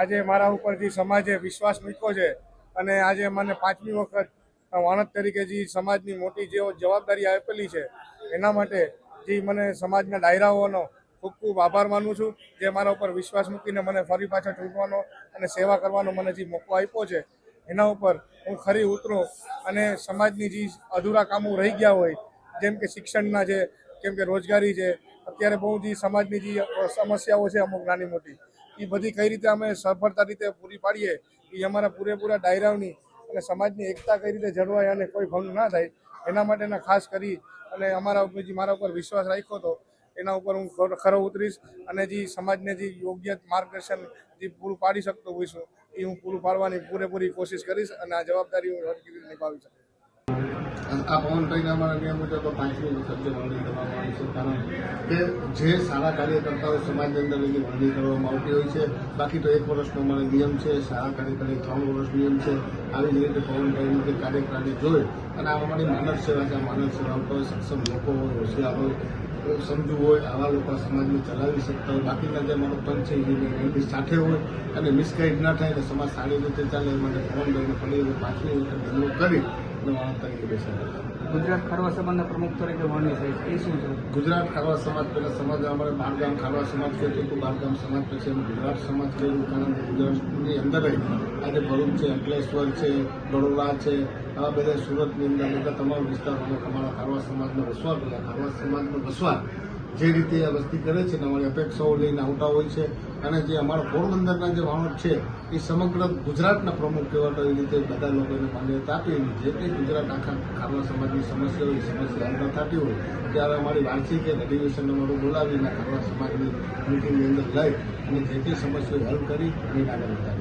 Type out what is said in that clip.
આજે મારા ઉપર જે સમાજે વિશ્વાસ મૂક્યો છે અને આજે મને પાંચમી વખત વાણદ તરીકે જે સમાજની મોટી જે જવાબદારી આપેલી છે, એના માટે જે મને સમાજના ડાયરાઓનો ખૂબ ખૂબ આભાર માનું છું, જે મારા ઉપર વિશ્વાસ મૂકીને મને ફરી પાછા ચૂંટવાનો અને સેવા કરવાનો મને જે મોકો આપ્યો છે, એના ઉપર હું ખરી ઉતરું અને સમાજની જે અધૂરા કામો રહી ગયા હોય, જેમ કે શિક્ષણના છે જેમ કે રોજગારી છે, અત્યારે બહુ જે સમાજની જે સમસ્યાઓ છે અમુક નાની મોટી એ બધી કઈ રીતે અમે સફળતા રીતે પૂરી પાડીએ, એ અમારા પૂરેપૂરા ડાયરાઓની અને સમાજની એકતા કઈ રીતે જળવાય અને કોઈ ભંગ ના થાય, એના માટેના ખાસ કરી અને અમારા ઉપર જે મારા ઉપર વિશ્વાસ રાખ્યો હતો, એના ઉપર હું ખરો- ઉતરીશ અને જે સમાજને જે યોગ્ય માર્ગદર્શન જે પૂરું પાડી શકતો હોઈશું, એ હું પૂરું પાડવાની પૂરેપૂરી કોશિશ કરીશ અને આ જવાબદારી હું નિભાવી શકીશ આ પવનભાઈના અમારા નિયમ મુજબ પાંચમી વખત જે વરણી કરવામાં આવી છે. કારણ કે જે સારા કાર્યકર્તાઓ સમાજની અંદર એની વરણી કરવામાં આવતી હોય છે, બાકી તો એક વર્ષનો અમારો નિયમ છે સારા કાર્ય કરે ત્રણ વર્ષ નિયમ છે. આવી જ રીતે પવનભાઈની જે કાર્યક્રમની જોઈ અને આ માટે માનવ સેવા છે, માનવ સેવા પર સક્ષમ લોકો હોય હોશિયાર હોય સમજુ હોય, આવા લોકો સમાજને ચલાવી શકતા હોય. બાકીના જે મારો પંચ છે એમની સાથે હોય અને મિસગાઈડ ના થાય એટલે સમાજ સારી રીતે ચાલે એ માટે પવનભાઈને ફરી વખત પાંચમી વખત કરી અને વાળા તરીકે બેસાડેલા ગુજરાત ખારવા સમાજના પ્રમુખ તરીકે વરણી છે. એ શું છે? ગુજરાત ખારવા સમાજ પહેલા સમાજ, અમારે બારગામ ખારવા સમાજ છે તો બારગામ સમાજ પછી અમે ગુજરાત સમાજ કર્યું કારણ કે ગુજરાતની અંદર આજે ભરૂચ છે, અંકલેશ્વર છે, બરોડા છે, આવા બધા સુરતની અંદર, બધા તમામ વિસ્તારોમાં અમારા ખારવા સમાજનો વસવાટ ખારવા સમાજનો વસવાટ. જે રીતે આ વસ્તી કરે છે અમારી અપેક્ષાઓ લઈને આવતા હોય છે અને જે અમારા પોરબંદરના જે વાણટ છે, એ સમગ્ર ગુજરાતના પ્રમુખ કહેવાતા એ રીતે બધા લોકોને માન્યતા આપી જે કંઈ ગુજરાત આખા ખારવા સમાજની સમસ્યા હોય એ સમસ્યા હલ ન થતી હોય, ત્યારે અમારી વાર્ષિક એક અધિવેશન અમારું બોલાવીને ખારવા સમાજની મિટિંગની અંદર લઈ અને જે કંઈ સમસ્યાઓ હલ કરી અને આગળ વધારી.